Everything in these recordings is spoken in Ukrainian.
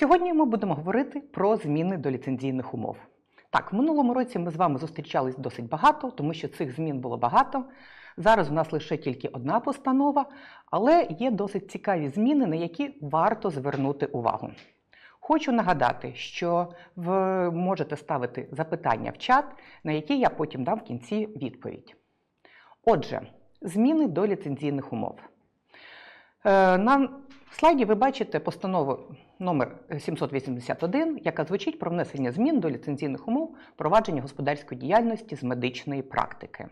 Сьогодні ми будемо говорити про зміни до ліцензійних умов. Так, в минулому році ми з вами зустрічались досить багато, тому що цих змін було багато. Зараз у нас лише тільки одна постанова, але є досить цікаві зміни, на які варто звернути увагу. Хочу нагадати, що ви можете ставити запитання в чат, на які я потім дам в кінці відповідь. Отже, зміни до ліцензійних умов. Е, На слайді ви бачите постанову номер 781, яка звучить про внесення змін до ліцензійних умов провадження господарської діяльності з медичної практики.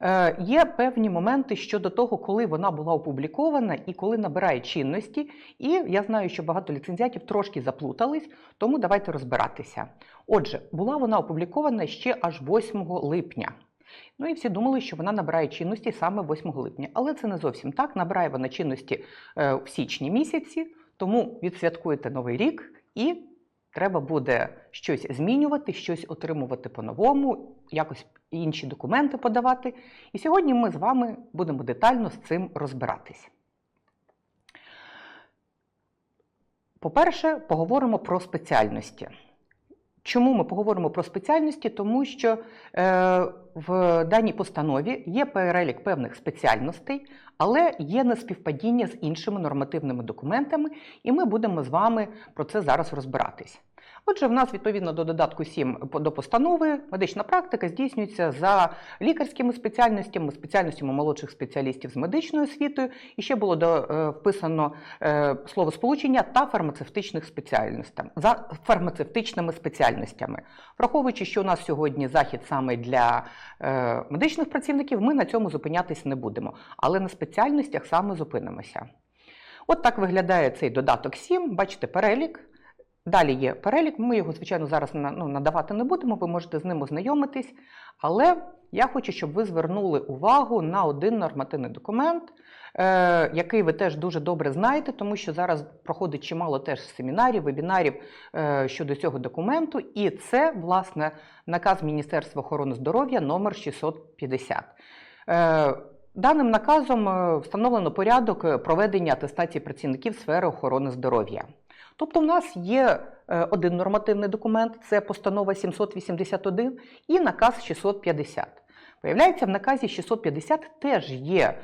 Е, Є певні моменти щодо того, коли вона була опублікована і коли набирає чинності. І я знаю, що багато ліцензіатів трошки заплутались, тому давайте розбиратися. Отже, була вона опублікована ще аж 8 липня. Ну і всі думали, що вона набирає чинності саме 8 липня. Але це не зовсім так. Набирає вона чинності е, в січні місяці, тому відсвяткуєте новий рік і треба буде щось змінювати, щось отримувати по-новому, якось інші документи подавати. І сьогодні ми з вами будемо детально з цим розбиратись. По-перше, поговоримо про спеціальності. Чому ми поговоримо про спеціальності? Тому що е, в даній постанові є перелік певних спеціальностей, але є неспівпадіння з іншими нормативними документами, і ми будемо з вами про це зараз розбиратись. Отже, в нас відповідно до додатку 7 до постанови медична практика здійснюється за лікарськими спеціальностями, спеціальностями молодших спеціалістів з медичною освітою. І ще було е, вписано е, словосполучення та фармацевтичних спеціальностей за фармацевтичними спеціальностями. Враховуючи, що у нас сьогодні захід саме для е, медичних працівників, ми на цьому зупинятись не будемо, але на спеціальностях саме зупинимося. От так виглядає цей додаток 7. Бачите перелік. Далі є перелік. Ми його, звичайно, зараз ну, надавати не будемо, ви можете з ним ознайомитись. Але я хочу, щоб ви звернули увагу на один нормативний документ, е, який ви теж дуже добре знаєте, тому що зараз проходить чимало теж семінарів, вебінарів е, щодо цього документу. І це, власне, наказ Міністерства охорони здоров'я номер 650. Е, Даним наказом е, встановлено порядок е, проведення атестації працівників сфери охорони здоров'я. Тобто, в нас є е, один нормативний документ, це постанова 781 і наказ 650. Виявляється, в наказі 650 теж є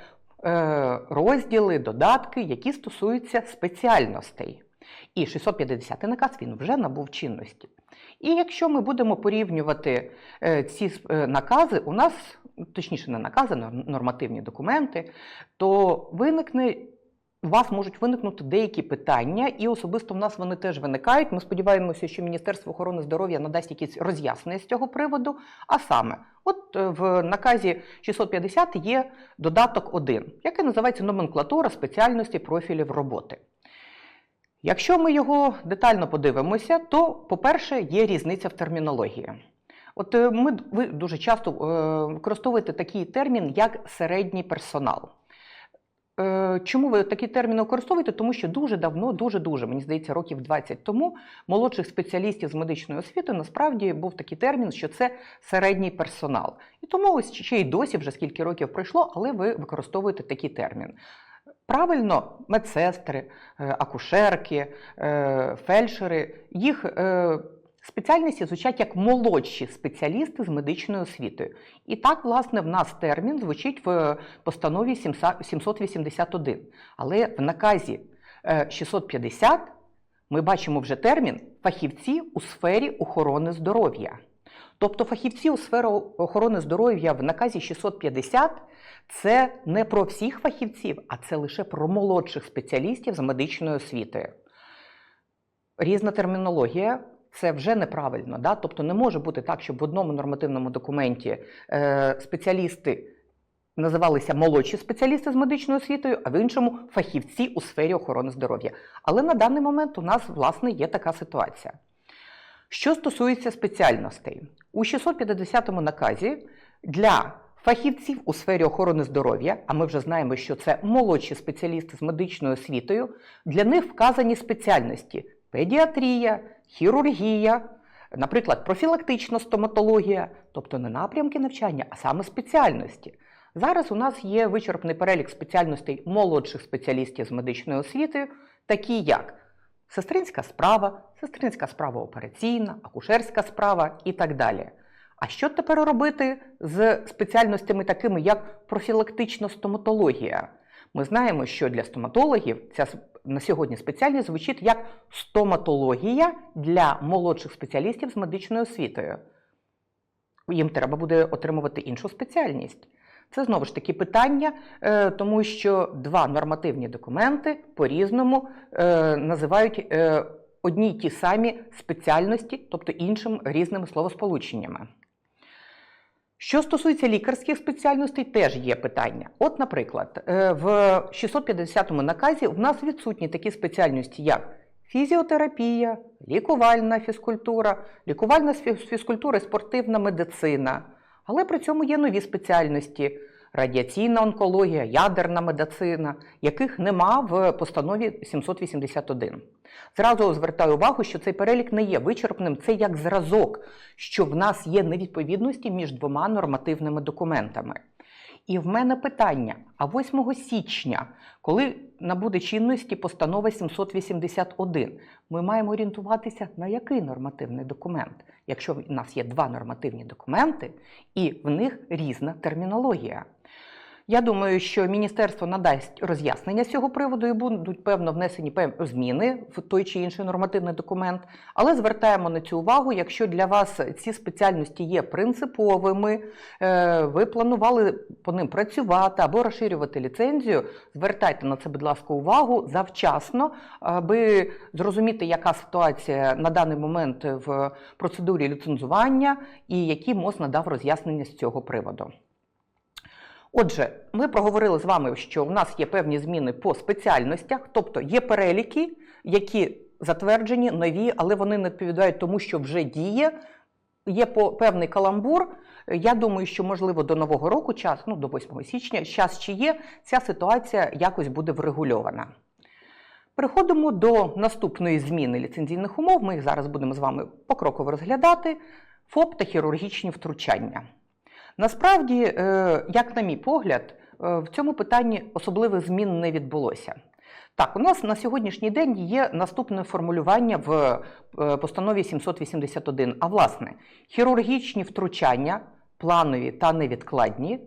е, розділи, додатки, які стосуються спеціальностей. І 650 наказ він вже набув чинності. І якщо ми будемо порівнювати е, ці накази, у нас, точніше, не накази, а нормативні документи, то виникне у вас можуть виникнути деякі питання, і особисто в нас вони теж виникають. Ми сподіваємося, що Міністерство охорони здоров'я надасть якісь роз'яснення з цього приводу. А саме, от е, в наказі 650 є додаток 1, який називається номенклатура спеціальності профілів роботи. Якщо ми його детально подивимося, то, по-перше, є різниця в термінології. От е, ми, ви дуже часто е, використовуєте такий термін, як середній персонал. Е, Чому ви такий термін використовуєте? Тому що дуже давно, дуже-дуже, мені здається, років 20 тому молодших спеціалістів з медичною освітою насправді був такий термін, що це середній персонал. І тому ось ще й досі, вже скільки років пройшло, але ви використовуєте такий термін. Правильно, медсестри, е, акушерки, е, фельдшери, їх е, спеціальності звучать як молодші спеціалісти з медичною освітою. І так, власне, в нас термін звучить в постанові 781. Але в наказі е, 650 ми бачимо вже термін фахівці у сфері охорони здоров'я. Тобто фахівці у сфері охорони здоров'я в наказі 650 це не про всіх фахівців, а це лише про молодших спеціалістів з медичною освітою. Різна термінологія. Це вже неправильно, да? тобто не може бути так, щоб в одному нормативному документі е, спеціалісти називалися молодші спеціалісти з медичною освітою, а в іншому фахівці у сфері охорони здоров'я. Але на даний момент у нас, власне, є така ситуація. Що стосується спеціальностей, у 650 наказі для фахівців у сфері охорони здоров'я, а ми вже знаємо, що це молодші спеціалісти з медичною освітою, для них вказані спеціальності педіатрія, хірургія, наприклад, профілактична стоматологія, тобто не напрямки навчання, а саме спеціальності. Зараз у нас є вичерпний перелік спеціальностей молодших спеціалістів з медичною освітою, такі як Сестринська справа, сестринська справа операційна, акушерська справа і так далі. А що тепер робити з спеціальностями такими, як профілактична стоматологія? Ми знаємо, що для стоматологів ця на сьогодні спеціальність звучить як стоматологія для молодших спеціалістів з медичною освітою. Їм треба буде отримувати іншу спеціальність. Це знову ж таки питання, е, тому що два нормативні документи по-різному е, називають е, одні й ті самі спеціальності, тобто іншим різними словосполученнями. Що стосується лікарських спеціальностей, теж є питання. От, наприклад, е, в 650 наказі в нас відсутні такі спеціальності, як фізіотерапія, лікувальна фізкультура, лікувальна фізкультура спортивна медицина. Але при цьому є нові спеціальності радіаційна онкологія, ядерна медицина, яких нема в постанові 781. Зразу звертаю увагу, що цей перелік не є вичерпним, це як зразок, що в нас є невідповідності між двома нормативними документами. І в мене питання: а 8 січня, коли набуде чинності постанова 781, ми маємо орієнтуватися на який нормативний документ, якщо в нас є два нормативні документи, і в них різна термінологія. Я думаю, що міністерство надасть роз'яснення з цього приводу і будуть певно внесені зміни в той чи інший нормативний документ. Але звертаємо на цю увагу, якщо для вас ці спеціальності є принциповими, е, ви планували по ним працювати або розширювати ліцензію, звертайте на це, будь ласка, увагу завчасно, аби зрозуміти, яка ситуація на даний момент в процедурі ліцензування і які МОЗ надав роз'яснення з цього приводу. Отже, ми проговорили з вами, що в нас є певні зміни по спеціальностях, тобто є переліки, які затверджені, нові, але вони не відповідають тому, що вже діє. Є по- певний каламбур. Я думаю, що можливо до нового року, час, ну до 8 січня, час ще є, ця ситуація якось буде врегульована. Переходимо до наступної зміни ліцензійних умов. Ми їх зараз будемо з вами покроково розглядати. ФОП та хірургічні втручання. Насправді, е, як на мій погляд, е, в цьому питанні особливих змін не відбулося. Так, у нас на сьогоднішній день є наступне формулювання в е, постанові 781, а власне, хірургічні втручання, планові та невідкладні,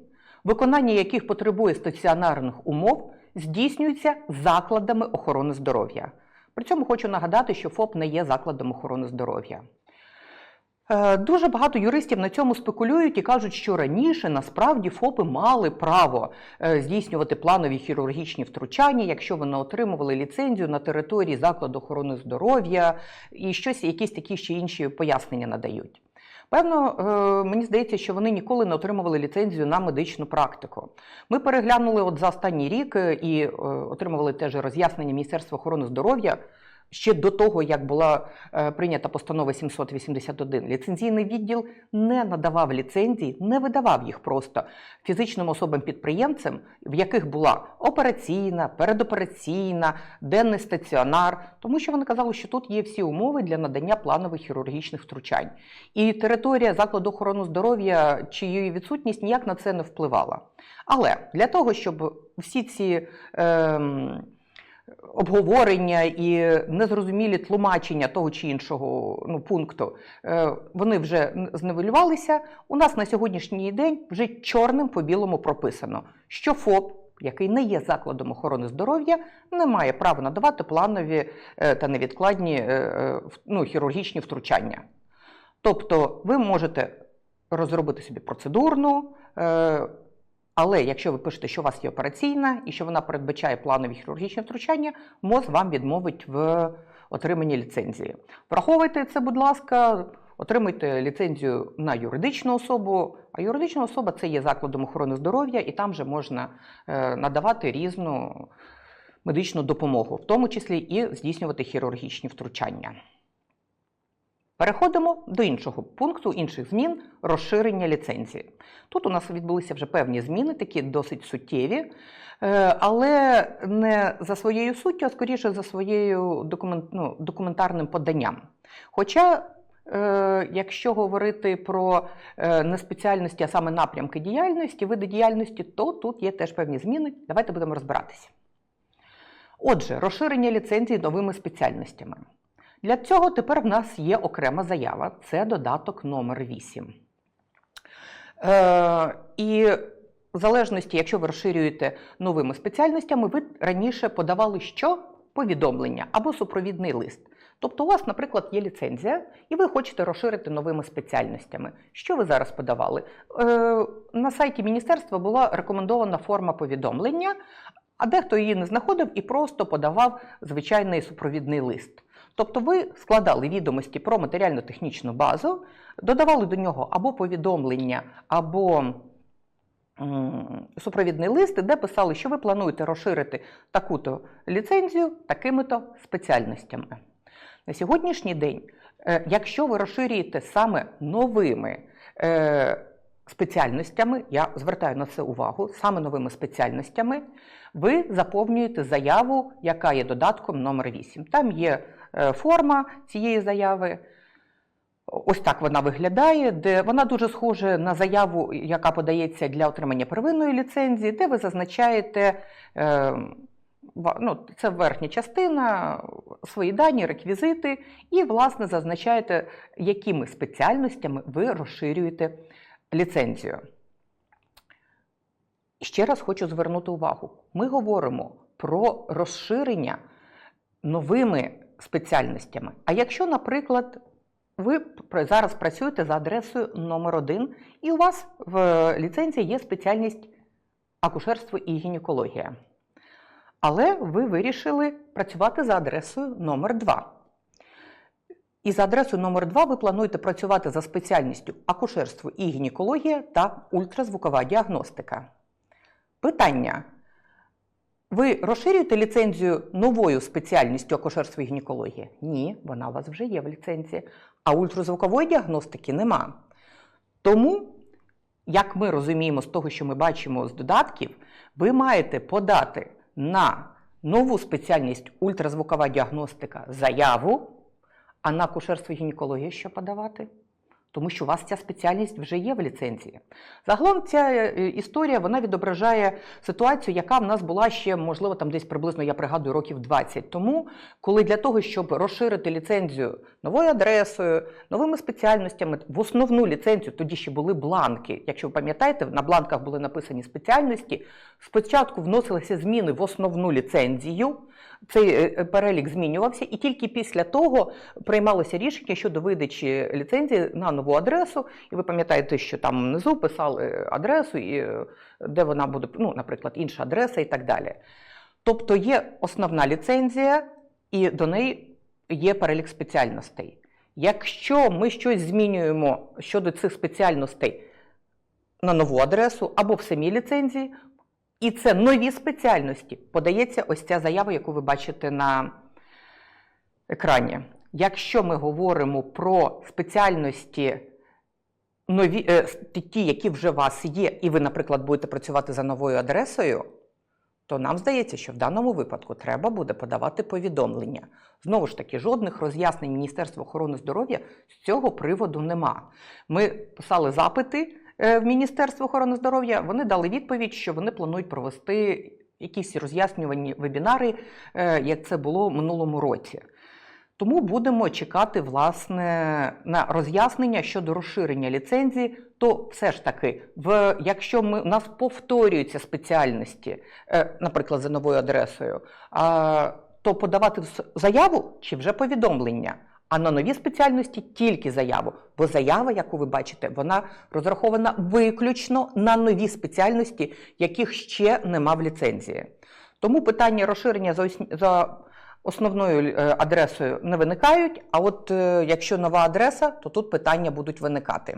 виконання яких потребує стаціонарних умов, здійснюються закладами охорони здоров'я. При цьому хочу нагадати, що ФОП не є закладом охорони здоров'я. Е, Дуже багато юристів на цьому спекулюють і кажуть, що раніше насправді ФОПи мали право е, здійснювати планові хірургічні втручання, якщо вони отримували ліцензію на території закладу охорони здоров'я і щось, якісь такі ще інші пояснення надають. Певно, е, мені здається, що вони ніколи не отримували ліцензію на медичну практику. Ми переглянули от за останній рік і отримували теж роз'яснення Міністерства охорони здоров'я ще до того, як була е, прийнята постанова 781. Ліцензійний відділ не надавав ліцензій, не видавав їх просто фізичним особам-підприємцям, в яких була операційна, передопераційна, денний стаціонар, тому що вони казали, що тут є всі умови для надання планових хірургічних втручань. І територія закладу охорони здоров'я чи її відсутність ніяк на це не впливала. Але для того, щоб всі ці ем, обговорення і незрозумілі тлумачення того чи іншого ну, пункту, е, вони вже зневелювалися. У нас на сьогоднішній день вже чорним по білому прописано, що ФОП, який не є закладом охорони здоров'я, не має права надавати планові е, та невідкладні е, ну, хірургічні втручання. Тобто ви можете розробити собі процедурну. Але якщо ви пишете, що у вас є операційна і що вона передбачає планові хірургічні втручання, МОЗ вам відмовить в отриманні ліцензії. Враховуйте це, будь ласка, отримуйте ліцензію на юридичну особу. А юридична особа це є закладом охорони здоров'я, і там же можна е, надавати різну медичну допомогу, в тому числі і здійснювати хірургічні втручання. Переходимо до іншого пункту, інших змін розширення ліцензії. Тут у нас відбулися вже певні зміни, такі досить суттєві, е, але не за своєю суттю, а скоріше за своєю документ, ну, документарним поданням. Хоча, е, якщо говорити про е, не спеціальності, а саме напрямки діяльності, види діяльності, то тут є теж певні зміни. Давайте будемо розбиратися. Отже, розширення ліцензій новими спеціальностями. Для цього тепер в нас є окрема заява, це додаток номер 8. Е, і в залежності, якщо ви розширюєте новими спеціальностями, ви раніше подавали що? Повідомлення або супровідний лист. Тобто, у вас, наприклад, є ліцензія, і ви хочете розширити новими спеціальностями. Що ви зараз подавали? Е, на сайті міністерства була рекомендована форма повідомлення, а дехто її не знаходив і просто подавав звичайний супровідний лист. Тобто ви складали відомості про матеріально-технічну базу, додавали до нього або повідомлення, або супровідний лист, де писали, що ви плануєте розширити таку-то ліцензію такими-то спеціальностями. На сьогоднішній день, е, якщо ви розширюєте саме новими е, спеціальностями, я звертаю на це увагу, саме новими спеціальностями, ви заповнюєте заяву, яка є додатком номер 8. Там є форма цієї заяви. Ось так вона виглядає, де вона дуже схожа на заяву, яка подається для отримання первинної ліцензії, де ви зазначаєте, е, ну, це верхня частина, свої дані, реквізити, і, власне, зазначаєте, якими спеціальностями ви розширюєте ліцензію. Ще раз хочу звернути увагу: ми говоримо про розширення новими спеціальностями. А якщо, наприклад, ви зараз працюєте за адресою номер 1 і у вас в ліцензії є спеціальність акушерство і гінекологія. Але ви вирішили працювати за адресою номер 2 І за адресою номер 2 ви плануєте працювати за спеціальністю акушерство і гінекологія та ультразвукова діагностика. Питання. Ви розширюєте ліцензію новою спеціальністю акушерство і гінекологія? Ні, вона у вас вже є в ліцензії. А ультразвукової діагностики нема. Тому, як ми розуміємо з того, що ми бачимо з додатків, ви маєте подати на нову спеціальність ультразвукова діагностика заяву, а на акушерство і гінекологію що подавати? Тому що у вас ця спеціальність вже є в ліцензії. Загалом ця е, історія вона відображає ситуацію, яка в нас була ще, можливо, там десь приблизно, я пригадую, років 20 тому, коли для того, щоб розширити ліцензію новою адресою, новими спеціальностями, в основну ліцензію, тоді ще були бланки. Якщо ви пам'ятаєте, на бланках були написані спеціальності. Спочатку вносилися зміни в основну ліцензію. Цей е, перелік змінювався, і тільки після того приймалося рішення щодо видачі ліцензії на нову адресу. І ви пам'ятаєте, що там внизу писали адресу, і е, де вона буде, ну, наприклад, інша адреса і так далі. Тобто є основна ліцензія, і до неї є перелік спеціальностей. Якщо ми щось змінюємо щодо цих спеціальностей на нову адресу або в самій ліцензії, і це нові спеціальності, подається ось ця заява, яку ви бачите на екрані. Якщо ми говоримо про спеціальності нові, е, ті, які вже у вас є, і ви, наприклад, будете працювати за новою адресою, то нам здається, що в даному випадку треба буде подавати повідомлення. Знову ж таки, жодних роз'яснень Міністерства охорони здоров'я з цього приводу нема. Ми писали запити в Міністерство охорони здоров'я, вони дали відповідь, що вони планують провести якісь роз'яснювані вебінари, е, як це було минулому році. Тому будемо чекати власне на роз'яснення щодо розширення ліцензії. То все ж таки, в, якщо ми, у нас повторюються спеціальності, е, наприклад, за новою адресою, то подавати заяву чи вже повідомлення. А на нові спеціальності тільки заяву. Бо заява, яку ви бачите, вона розрахована виключно на нові спеціальності, яких ще нема в ліцензії. Тому питання розширення за, основною е, адресою не виникають. А от е, якщо нова адреса, то тут питання будуть виникати.